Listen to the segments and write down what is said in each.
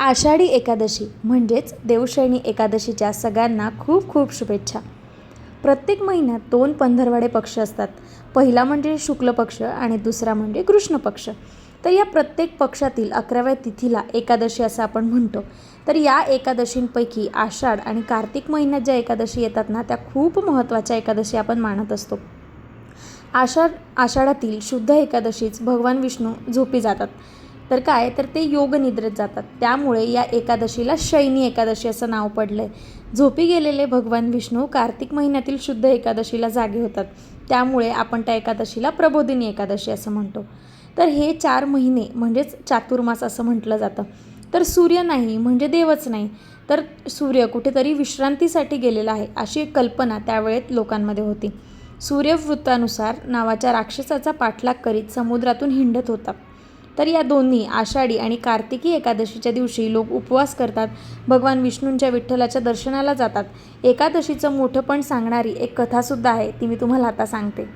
आषाढी एकादशी म्हणजेच देवशयनी एकादशीच्या सगळ्यांना खूप खूप शुभेच्छा. प्रत्येक महिन्यात दोन पंधरवाडे पक्ष असतात. पहिला म्हणजे शुक्ल पक्ष आणि दुसरा म्हणजे कृष्ण पक्ष. तर या प्रत्येक पक्षातील अकराव्या तिथीला एकादशी असं आपण म्हणतो. तर या एकादशींपैकी आषाढ आणि कार्तिक महिन्यात ज्या एकादशी येतात ना त्या खूप महत्त्वाच्या एकादशी आपण मानत असतो. आषाढ आषाढातील शुद्ध एकादशीच भगवान विष्णू झोपी जातात. तर काय तर ते योग निद्रेत जातात. त्यामुळे या एकादशीला शयनी एकादशी असं नाव पडलं आहे झोपी गेलेले भगवान विष्णू कार्तिक महिन्यातील शुद्ध एकादशीला जागे होतात. त्यामुळे आपण त्या एकादशीला प्रबोधिनी एकादशी असं म्हणतो. तर हे चार महिने म्हणजेच चातुर्मास असं म्हटलं जातं. तर सूर्य नाही म्हणजे देवच नाही. तर सूर्य कुठेतरी विश्रांतीसाठी गेलेला आहे अशी एक कल्पना त्यावेळेत लोकांमध्ये होती. सूर्यवृत्तानुसार नावाच्या राक्षसाचा पाठलाग करीत समुद्रातून हिंडत होता. तर या दोन्ही आषाढी आणि कार्तिकी एकादशीच्या दिवशी लोक उपवास करतात. भगवान विष्णूंच्या विठ्ठलाच्या दर्शनाला जातात. एकादशीचं मोठंपण सांगणारी एक कथासुद्धा आहे ती मी तुम्हाला आता सांगते.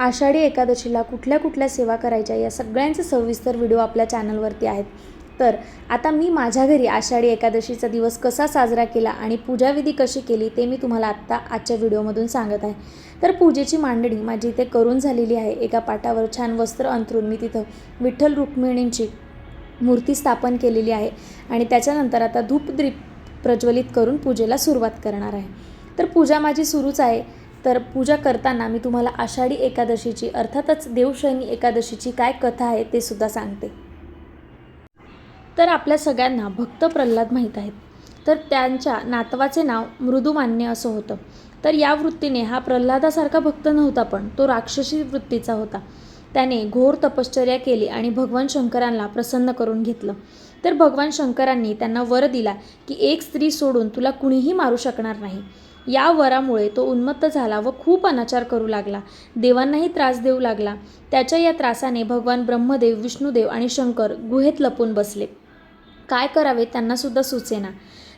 आषाढी एकादशीला कुठल्या कुठल्या सेवा करायच्या या सगळ्यांचे सविस्तर व्हिडिओ आपल्या चॅनलवरती आहेत. तर आता मी माझ्या घरी आषाढी एकादशीचा दिवस कसा साजरा केला आणि पूजाविधी कशी केली ते मी तुम्हाला आत्ता आजच्या व्हिडिओमधून सांगत आहे. तर पूजेची मांडणी माझी इथे करून झालेली आहे. एका पाटावर छान वस्त्र अंथरून मी तिथं विठ्ठल रुक्मिणींची मूर्ती स्थापन केलेली आहे आणि त्याच्यानंतर आता धूपद्रीप प्रज्वलित करून पूजेला सुरुवात करणार आहे. तर पूजा माझी सुरूच आहे. तर पूजा करताना मी तुम्हाला आषाढी एकादशीची अर्थातच देवशयनी एकादशीची काय कथा आहे ते सुद्धा सांगते. तर आपल्या सगळ्यांना भक्त प्रल्हाद माहीत आहेत. तर त्यांच्या नातवाचे नाव मृदुमान्य असं होतं. तर या वृत्तीने हा प्रल्हादासारखा भक्त नव्हता पण तो राक्षसी वृत्तीचा होता. त्याने घोर तपश्चर्या केली आणि भगवान शंकरांना प्रसन्न करून घेतलं. तर भगवान शंकरांनी त्यांना वर दिला की एक स्त्री सोडून तुला कुणीही मारू शकणार नाही. या वरामुळे तो उन्मत्त झाला व खूप अनाचार करू लागला. देवांनाही त्रास देऊ लागला. त्याच्या या त्रासाने भगवान ब्रह्मदेव विष्णुदेव आणि शंकर गुहेत लपून बसले. काय करावे त्यांनासुद्धा सुचेना.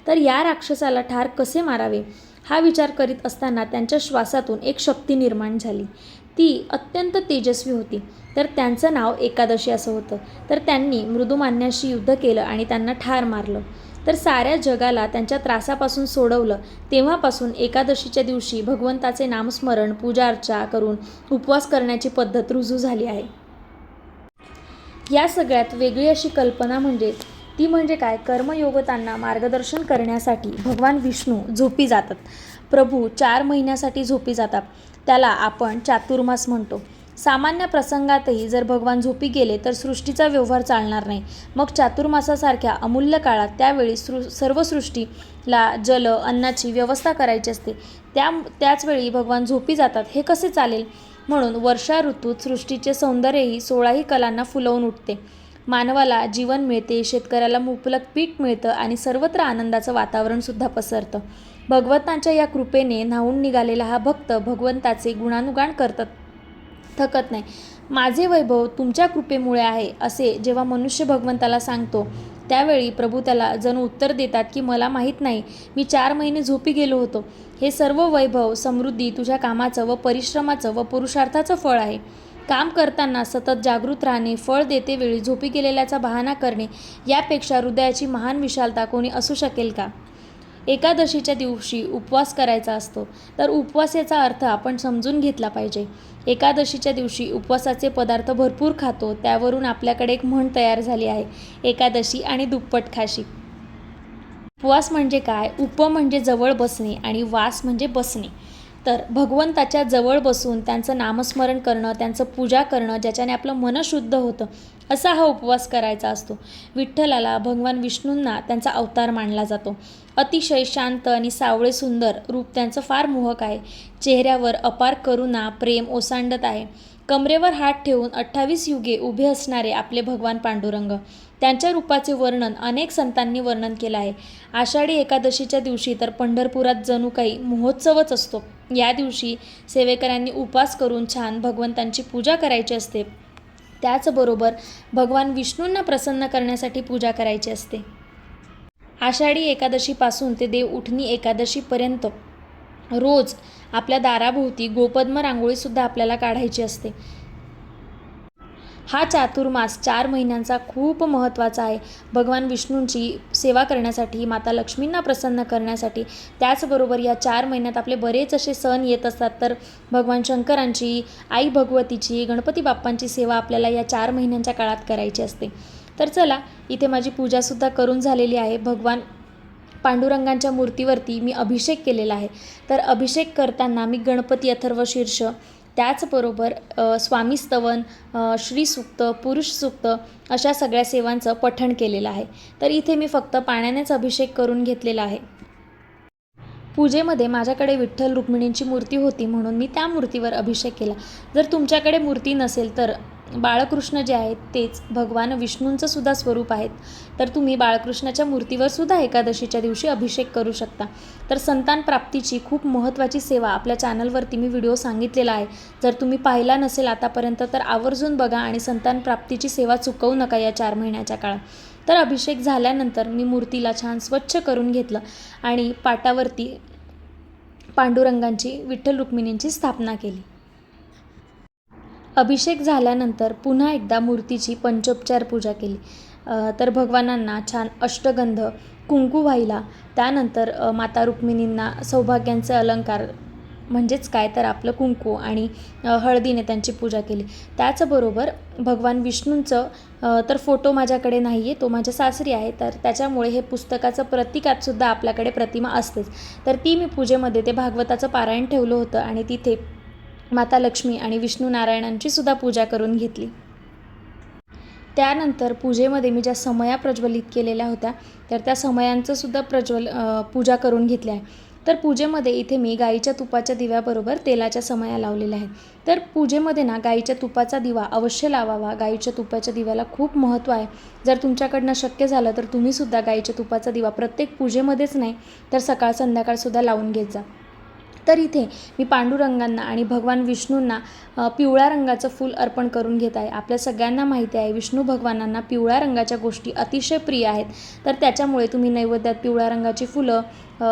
तर या राक्षसाला ठार कसे मारावे? हा विचार करीत असताना त्यांच्या श्वासातून एक शक्ती निर्माण झाली. ती अत्यंत तेजस्वी होती. तर त्यांचं नाव एकादशी असं होतं. तर त्यांनी मृदुमान्याशी युद्ध केलं आणि त्यांना ठार मारलं. तर साऱ्या जगाला त्यांच्या त्रासापासून सोडवलं. तेव्हापासून एकादशीच्या दिवशी भगवंताचे नामस्मरण पूजा अर्चा करून उपवास करण्याची पद्धत रुजू झाली आहे. या सगळ्यात वेगळी अशी कल्पना म्हणजे ती म्हणजे काय? कर्मयोगतांना मार्गदर्शन करण्यासाठी भगवान विष्णू झोपी जातात. प्रभू चार महिन्यासाठी झोपी जातात. त्याला आपण चातुर्मास म्हणतो. सामान्य प्रसंगातही जर भगवान झोपी गेले तर सृष्टीचा व्यवहार चालणार नाही. मग चातुर्मासासारख्या अमूल्य काळात त्यावेळी सृ सर्व सृष्टीला जल अन्नाची व्यवस्था करायची असते. त्या त्याचवेळी भगवान झोपी जातात. हे कसे चालेल? म्हणून वर्षा ऋतूत सृष्टीचे सौंदर्यही सोळाही कलांना फुलवून उठते. मानवाला जीवन मिळते शेतकऱ्याला मुबलक पीक मिळतं आणि सर्वत्र आनंदाचं वातावरणसुद्धा पसरतं. भगवंतांच्या या कृपेने न्हावून निघालेला हा भक्त भगवंताचे गुणानुगाण करतात थकत नाही. माझे वैभव तुमच्या कृपेमुळे आहे असे जेव्हा मनुष्य भगवंताला सांगतो त्यावेळी प्रभू त्याला जणू उत्तर देतात की मला माहीत नाही मी चार महिने झोपी गेलो होतो. हे सर्व वैभव समृद्धी तुझ्या कामाचं व परिश्रमाचं व पुरुषार्थाचं फळ आहे. काम करताना सतत जागृत राहणे फळ देते वेळी झोपी गेलेल्याचा बहाणा करणे यापेक्षा हृदयाची महान विशालता कोणी असू शकेल का? एकादशीच्या दिवशी उपवास करायचा असतो तर उपवास याचा अर्थ आपण समजून घेतला पाहिजे. एकादशीच्या दिवशी उपवासाचे पदार्थ भरपूर खातो त्यावरून आपल्याकडे एक म्हण तयार झाली आहे एकादशी आणि दुप्पट खाशी. उपवास म्हणजे काय? उप म्हणजे जवळ बसणे आणि वास म्हणजे बसणे. तर भगवंताच्या जवळ बसून त्यांचं नामस्मरण करणं त्यांचं पूजा करणं ज्याच्याने आपलं मन शुद्ध होतं असा हा उपवास करायचा असतो. विठ्ठलाला भगवान विष्णूंना त्यांचा अवतार मानला जातो. अतिशय शांत आणि सावळे सुंदर रूप त्यांचं फार मोहक आहे. चेहऱ्यावर अपार करुणा प्रेम ओसांडत आहे. कमरेवर हात ठेवून अठ्ठावीस युगे उभे असणारे आपले भगवान पांडुरंग. त्यांच्या रूपाचे वर्णन अनेक संतांनी वर्णन केलं आहे. आषाढी एकादशीच्या दिवशी तर पंढरपुरात जणू काही महोत्सवच असतो. या दिवशी सेवेकऱ्यांनी उपास करून छान भगवंतांची पूजा करायची असते. त्याचबरोबर भगवान विष्णूंना प्रसन्न करण्यासाठी पूजा करायची असते. आषाढी एकादशीपासून ते देव उठणी एकादशीपर्यंत रोज आपल्या दाराभोवती गोपद्म रांगोळीसुद्धा आपल्याला काढायची असते. हा चातुर्मास चार महिन्यांचा खूप महत्त्वाचा आहे. भगवान विष्णूंची सेवा करण्यासाठी माता लक्ष्मींना प्रसन्न करण्यासाठी त्याचबरोबर या चार महिन्यात आपले बरेच असे सण येत असतात. तर भगवान शंकरांची आई भगवतीची गणपती बाप्पांची सेवा आपल्याला या चार महिन्यांच्या काळात करायची असते. तर चला इथे माझी पूजासुद्धा करून झालेली आहे. भगवान पांडुरंगांच्या मूर्तीवरती मी अभिषेक केलेला आहे. तर अभिषेक करताना मी गणपती अथर्व शीर्ष त्याचबरोबर स्वामीस्तवन स्वामी स्तवन श्रीसूक्त पुरुष सूक्त अशा सगळ्या सेवांचं पठण केलेलं आहे. तर इथे मी फक्त पाण्यानेच अभिषेक करून घेतलेला आहे. पूजेमध्ये माझ्याकडे विठ्ठल रुक्मिणींची मूर्ती होती म्हणून मी त्या मूर्तीवर अभिषेक केला. जर तुमच्याकडे मूर्ती नसेल तर बाळकृष्ण जे आहेत तेच भगवान विष्णूंचं सुद्धा स्वरूप आहेत. तर तुम्ही बाळकृष्णाच्या मूर्तीवर सुद्धा एकादशीच्या दिवशी अभिषेक करू शकता. तर संतान प्राप्तीची खूप महत्त्वाची सेवा आपल्या चॅनलवरती मी व्हिडिओ सांगितलेला आहे. जर तुम्ही पाहिला नसेल आतापर्यंत तर आवर्जून बघा आणि संतान प्राप्तीची सेवा चुकवू नका या चार महिन्याच्या काळात. तर अभिषेक झाल्यानंतर मी मूर्तीला छान स्वच्छ करून घेतलं आणि पाटावरती पांडुरंगांची विठ्ठल रुक्मिणींची स्थापना केली. अभिषेक झाल्यानंतर पुन्हा एकदा मूर्तीची पंचोपचार पूजा केली. तर भगवानांना छान अष्टगंध कुंकू व्हायला त्यानंतर माता रुक्मिणींना सौभाग्यांचे अलंकार म्हणजेच काय तर आपलं कुंकू आणि हळदीने त्यांची पूजा केली. त्याचबरोबर भगवान विष्णूंचं तर फोटो माझ्याकडे नाही आहे तो माझ्या सासरी आहे तर त्याच्यामुळे हे पुस्तकाचं प्रतीकातसुद्धा आपल्याकडे प्रतिमा असतेच. तर ती मी पूजेमध्ये ते भागवताचं पारायण ठेवलं होतं आणि तिथे माता लक्ष्मी आणि विष्णू नारायणांची सुद्धा पूजा करून घेतली. त्यानंतर पूजेमध्ये मी ज्या समया प्रज्वलित केलेल्या होत्या तर त्या समयांचं सुद्धा प्रज्वल पूजा करून घेतली आहे. तर पूजेमध्ये इथे मी गाईच्या तुपाच्या दिव्याबरोबर तेलाच्या समया लावलेल्या आहेत. तर पूजेमध्ये ना गाईच्या तुपाचा दिवा अवश्य लावावा. गाईच्या तुपाच्या दिव्याला खूप महत्त्व आहे. जर तुमच्याकडनं शक्य झालं तर तुम्हीसुद्धा गाईच्या तुपाचा दिवा प्रत्येक पूजेमध्येच नाही तर सकाळ संध्याकाळसुद्धा लावून घेत जा. तर इथे मी पांडुरंगांना आणि भगवान विष्णूंना पिवळ्या रंगाचं फूल अर्पण करून घेत आहे. आपल्या सगळ्यांना माहिती आहे विष्णू भगवानांना पिवळ्या रंगाच्या गोष्टी अतिशय प्रिय आहेत. तर त्याच्यामुळे तुम्ही नैवेद्यात पिवळ्या रंगाची फुलं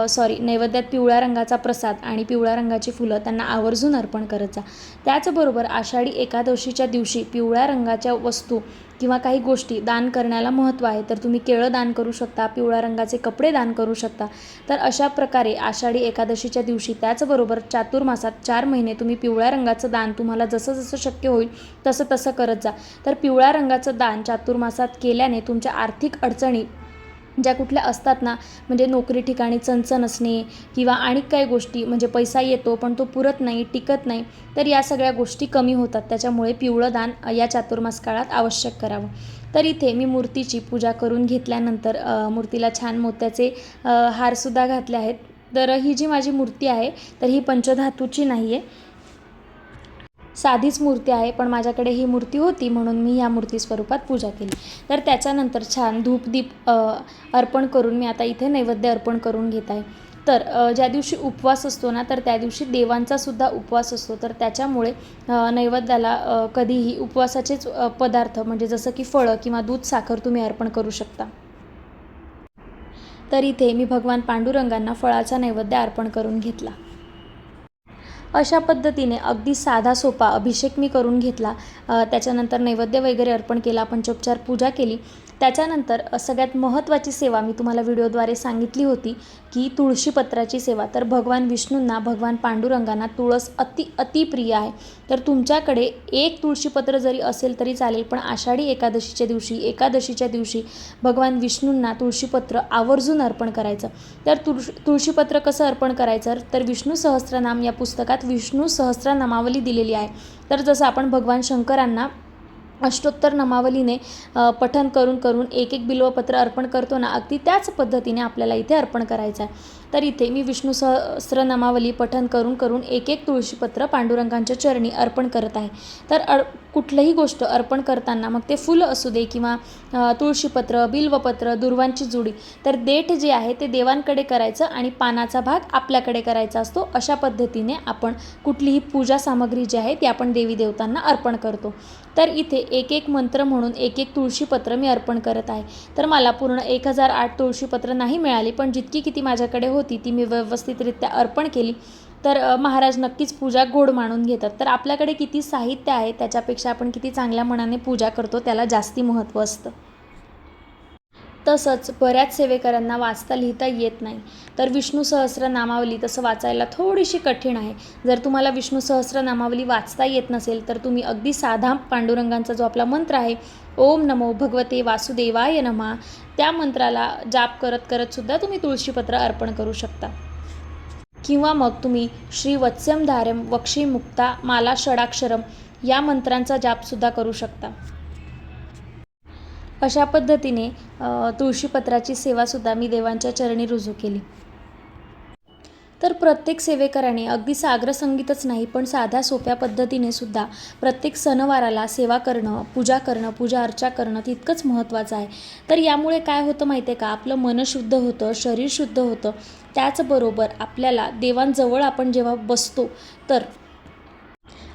सॉरी नैवेद्यात पिवळ्या रंगाचा प्रसाद आणि पिवळ्या रंगाची फुलं त्यांना आवर्जून अर्पण करत जा. त्याचबरोबर आषाढी एकादशीच्या दिवशी पिवळ्या रंगाच्या वस्तू किंवा काही गोष्टी दान करण्याला महत्त्व आहे तर तुम्ही केळं दान करू शकता पिवळ्या रंगाचे कपडे दान करू शकता. तर अशा प्रकारे आषाढी एकादशीच्या दिवशी त्याचबरोबर चातुर्मासात चार महिने तुम्ही पिवळ्या रंगाचं दान तुम्हाला जसं जसं शक्य होईल तसं तसं करत जा. तर पिवळ्या रंगाचं दान चातुर्मासात केल्याने तुमच्या आर्थिक अडचणी ज्या कुठल्या असतात ना म्हणजे नोकरी ठिकाणी चणचण असणे किंवा आणि काही गोष्टी म्हणजे पैसा येतो पण तो पुरत नाही टिकत नाही तर या सगळ्या गोष्टी कमी होतात. त्याच्यामुळे पिवळं दान या चातुर्मास काळात आवश्यक करावं. तर इथे मी मूर्तीची पूजा करून घेतल्यानंतर मूर्तीला छान मोत्याचे हारसुद्धा घातले आहेत. तर ही जी माझी मूर्ती आहे तर ही पंचधातूची नाही आहे साधीच मूर्ती आहे पण माझ्याकडे ही मूर्ती होती म्हणून मी या मूर्ती स्वरूपात पूजा केली. तर त्याच्यानंतर छान धूपदीप अर्पण करून मी आता इथे नैवेद्य अर्पण करून घेत आहे. तर ज्या दिवशी उपवास असतो ना तर त्या दिवशी देवांचा सुद्धा उपवास असतो. तर त्याच्यामुळे नैवेद्याला कधीही उपवासाचेच पदार्थ म्हणजे जसं की फळं किंवा दूध साखर तुम्ही अर्पण करू शकता. तर इथे मी भगवान पांडुरंगांना फळाचा नैवेद्य अर्पण करून घेतला. अशा पद्धतीने अगदी साधा सोपा अभिषेक मी करून घेतला. त्याच्यानंतर नैवेद्य वगैरे अर्पण केला. पंचोपचार पूजा केली. त्याच्यानंतर सगळ्यात महत्त्वाची सेवा मी तुम्हाला व्हिडिओद्वारे सांगितली होती की तुळशीपत्राची सेवा. तर भगवान विष्णूंना भगवान पांडुरंगांना तुळस अति अतिप्रिय आहे. तर तुमच्याकडे एक तुळशीपत्र जरी असेल तरी चालेल पण आषाढी एकादशीच्या दिवशी एकादशीच्या दिवशी भगवान विष्णूंना तुळशीपत्र आवर्जून अर्पण करायचं. तर तुळशी तुळशीपत्र कसं अर्पण करायचं? तर विष्णू सहस्त्रनाम या पुस्तकात विष्णू सहस्त्रनामावली दिलेली आहे. तर जसं आपण भगवान शंकरांना अष्टोत्तर नमावलीने पठन करून करून एक एक बिल्वपत्र अर्पण करतो ना अगदी त्याच पद्धतीने आपल्याला इथे अर्पण करायचं आहे तर इथे मी विष्णू सहस्रनामावली पठन करून करून एक एक तुळशीपत्र पांडुरंगांच्या चरणी अर्पण करत आहे. तर अर कुठलंही गोष्ट अर्पण करताना मग ते फुलं असू दे किंवा तुळशीपत्र बिल्वपत्र दुर्वांची जुडी तर देठ जे आहे ते देवांकडे करायचं आणि पानाचा भाग आपल्याकडे करायचा असतो. अशा पद्धतीने आपण कुठलीही पूजा सामग्री जी आहे ती आपण देवी देवतांना अर्पण करतो. तर इथे एक एक मंत्र म्हणून एक एक तुळशीपत्र मी अर्पण करत आहे. तर मला पूर्ण एक हजार आठ तुळशीपत्र नाही मिळाली पण जितकी किती माझ्याकडे होती होती ती मी व्यवस्थितरित्या अर्पण केली. तर महाराज नक्कीच पूजा गोड मानून घेतात. तर आपल्याकडे किती साहित्य आहे त्याच्यापेक्षा आपण किती चांगल्या मनाने पूजा करतो त्याला जास्ती महत्त्व असतं. तसंच बऱ्याच सेवेकरांना वाचता लिहिता येत नाही. तर विष्णू सहस्रनामावली तसं वाचायला थोडीशी कठीण आहे. जर तुम्हाला विष्णू सहस्रनामावली वाचता येत नसेल तर तुम्ही अगदी साधा पांडुरंगांचा जो आपला मंत्र आहे ओम नमो भगवते वासुदेवाय नमा त्या मंत्राला जाप करत करत सुद्धा तुम्ही तुळशीपत्र अर्पण करू शकता. किंवा मग तुम्ही श्री वत्स्यम धारम वक्षी मुक्ता माला षडाक्षरम या मंत्रांचा जापसुद्धा करू शकता. अशा पद्धतीने तुळशीपत्राची सेवासुद्धा मी देवांच्या चरणी रुजू केली. तर प्रत्येक सेवेकराने अगदी साग्र संगीतच नाही पण साध्या सोप्या पद्धतीने सुद्धा प्रत्येक सणवाराला सेवा करणं पूजा करणं पूजा अर्चा करणं तितकंच महत्त्वाचं आहे. तर यामुळे काय होतं माहिती आहे का? आपलं मन शुद्ध होतं शरीर शुद्ध होतं. त्याचबरोबर आपल्याला देवांजवळ आपण जेव्हा बसतो तर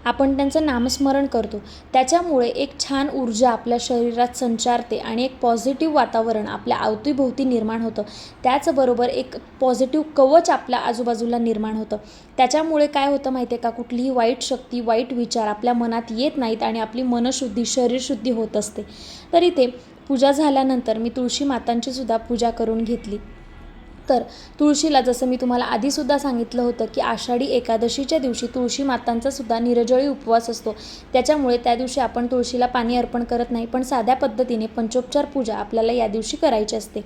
आपण त्यांचं नामस्मरण करतो. त्याच्यामुळे एक छान ऊर्जा आपल्या शरीरात संचारते आणि एक पॉझिटिव्ह वातावरण आपल्या अवतीभोवती निर्माण होतं. त्याचबरोबर एक पॉझिटिव्ह कवच आपल्या आजूबाजूला निर्माण होतं. त्याच्यामुळे काय होतं माहिती आहे का? कुठलीही वाईट शक्ती वाईट विचार आपल्या मनात येत नाहीत आणि आपली मनशुद्धी शरीरशुद्धी होत असते. तर इथे पूजा झाल्यानंतर मी तुळशी मातांची सुद्धा पूजा करून घेतली. तर तुळशीला जसं मी तुम्हाला आधीसुद्धा सांगितलं होतं की आषाढी एकादशीच्या दिवशी तुळशी मातांचा सुद्धा निरजळी उपवास असतो. त्याच्यामुळे त्या दिवशी आपण तुळशीला पाणी अर्पण करत नाही पण साध्या पद्धतीने पंचोपचार पूजा आपल्याला या दिवशी करायची असते.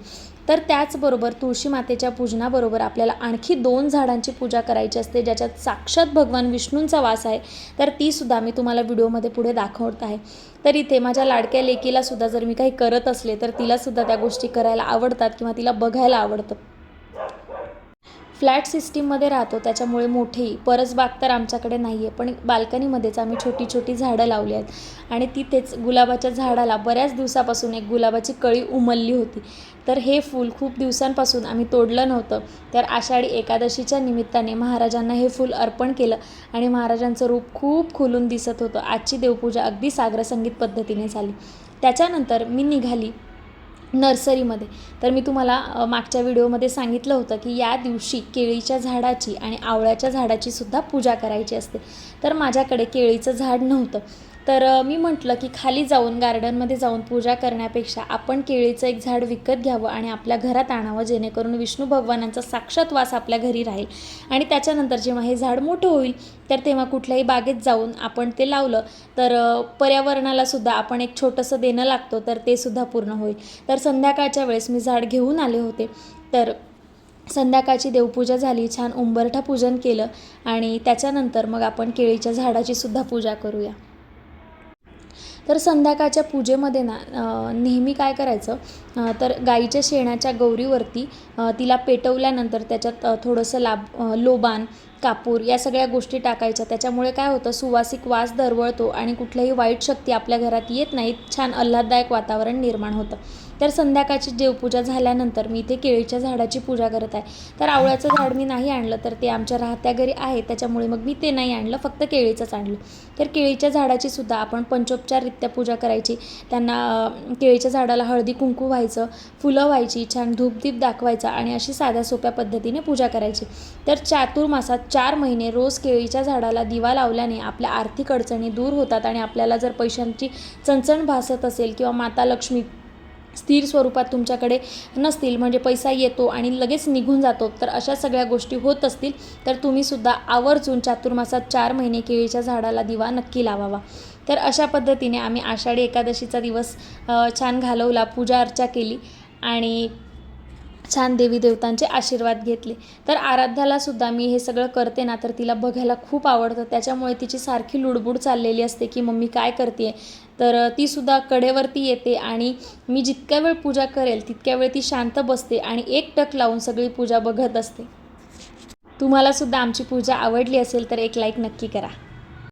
तर त्याचबरोबर तुळशी मातेच्या पूजनाबरोबर आपल्याला आणखी दोन झाडांची पूजा करायची असते ज्याच्यात साक्षात भगवान विष्णूंचा वास आहे. तर तीसुद्धा मी तुम्हाला व्हिडिओमध्ये पुढे दाखवत आहे. तर इथे माझ्या लाडक्या लेकीला सुद्धा जर मी काही करत असले तर तिलासुद्धा त्या गोष्टी करायला आवडतात किंवा तिला बघायला आवडतं. फ्लॅट सिस्टीममध्ये राहतो त्याच्यामुळे मोठेही. परसबाग तर आमच्याकडे नाही आहे पण बाल्कनीमध्येच आम्ही छोटी छोटी झाडं लावली आहेत. आणि तिथेच गुलाबाच्या झाडाला बऱ्याच दिवसापासून एक गुलाबाची कळी उमलली होती. तर हे फूल खूप दिवसांपासून आम्ही तोडलं नव्हतं. तर आषाढी एकादशीच्या निमित्ताने महाराजांना हे फूल अर्पण केलं आणि महाराजांचं रूप खूप खुलून दिसत होतं. आजची देवपूजा अगदी सागरसंगीत पद्धतीने झाली. त्याच्यानंतर मी निघाली. नर्सरीमध्ये. तर मी तुम्हाला मागच्या व्हिडिओमध्ये सांगितलं होतं की या दिवशी केळीच्या झाडाची आणि आवळ्याच्या झाडाची सुद्धा पूजा करायची असते. तर माझ्याकडे केळीचं झाड नव्हतं. तर मी म्हटलं की खाली जाऊन गार्डनमध्ये जाऊन पूजा करण्यापेक्षा आपण केळीचं एक झाड विकत घ्यावं आणि आपल्या घरात आणावं जेणेकरून विष्णू भगवानांचा साक्षात वास आपल्या घरी राहील. आणि त्याच्यानंतर जेव्हा हे झाड मोठं होईल तर तेव्हा कुठल्याही बागेत जाऊन आपण ते लावलं. तर पर्यावरणालासुद्धा पर्यावरणाला सुद्धा आपण एक छोटंसं देणं लागतो तर ते सुद्धा पूर्ण होईल. तर संध्याकाळच्या वेळेस मी झाड घेऊन आले होते. तर संध्याकाळची देवपूजा झाली छान उंबरठा पूजन केलं आणि त्याच्यानंतर मग आपण केळीच्या झाडाची सुद्धा पूजा करूया. तर संध्याकाळच्या पूजेमध्ये ना नेहमी काय करायचं तर गाईच्या शेणाच्या गौरीवरती तिला पेटवल्यानंतर त्याच्यात थोडंसं लाभ लोबान कापूर या सगळ्या गोष्टी टाकायच्या. त्याच्यामुळे काय होतं सुवासिक वास दरवळतो आणि कुठल्याही वाईट शक्ती आपल्या घरात येत नाहीत. छान आल्हाददायक वातावरण निर्माण होतं. तर संध्याकाळची देवपूजा झाल्यानंतर मी इथे केळीच्या झाडाची पूजा करत आहे. तर आवळ्याचं झाड मी नाही आणलं तर ते आमच्या राहत्या घरी आहे त्याच्यामुळे मग मी ते नाही आणलं फक्त केळीचंच आणलं. तर केळीच्या झाडाची सुद्धा आपण पंचोपचाररित्या पूजा करायची. त्यांना केळीच्या झाडाला हळदी कुंकू व्हायचं फुलं व्हायची छान धूपदीप दाखवायचा आणि अशी साध्या सोप्या पद्धतीने पूजा करायची. तर चातुर्मासात चार महिने रोज केळीच्या झाडाला दिवा लावल्याने आपल्या आर्थिक अडचणी दूर होतात आणि आपल्याला जर पैशांची चणचण भासत असेल किंवा माता लक्ष्मी स्थिर स्वरूपात तुमच्याकडे नसतील म्हणजे पैसा येतो आणि लगेच निघून जातो तर अशा सगळ्या गोष्टी होत असतील तर तुम्हीसुद्धा आवर्जून चातुर्मासात चार महिने केळीच्या झाडाला दिवा नक्की लावावा. तर अशा पद्धतीने आम्ही आषाढी एकादशीचा दिवस छान घालवला पूजा अर्चा केली आणि छान देवी देवतांचे आशीर्वाद घेतले. तर आराध्यालासुद्धा मी हे सगळं करते ना तर तिला बघायला खूप आवडतं. त्याच्यामुळे तिची सारखी लुडबुड चाललेली असते की मम्मी काय करते तर ती सुद्धा कडेवरती येते आणि मी जितक्या वेळ पूजा करेल तितक्या वेळ ती शांत बसते आणि एक टक लावून सगळी पूजा बघत असते. तुम्हाला सुद्धा आमची पूजा आवडली असेल तर एक लाईक नक्की करा.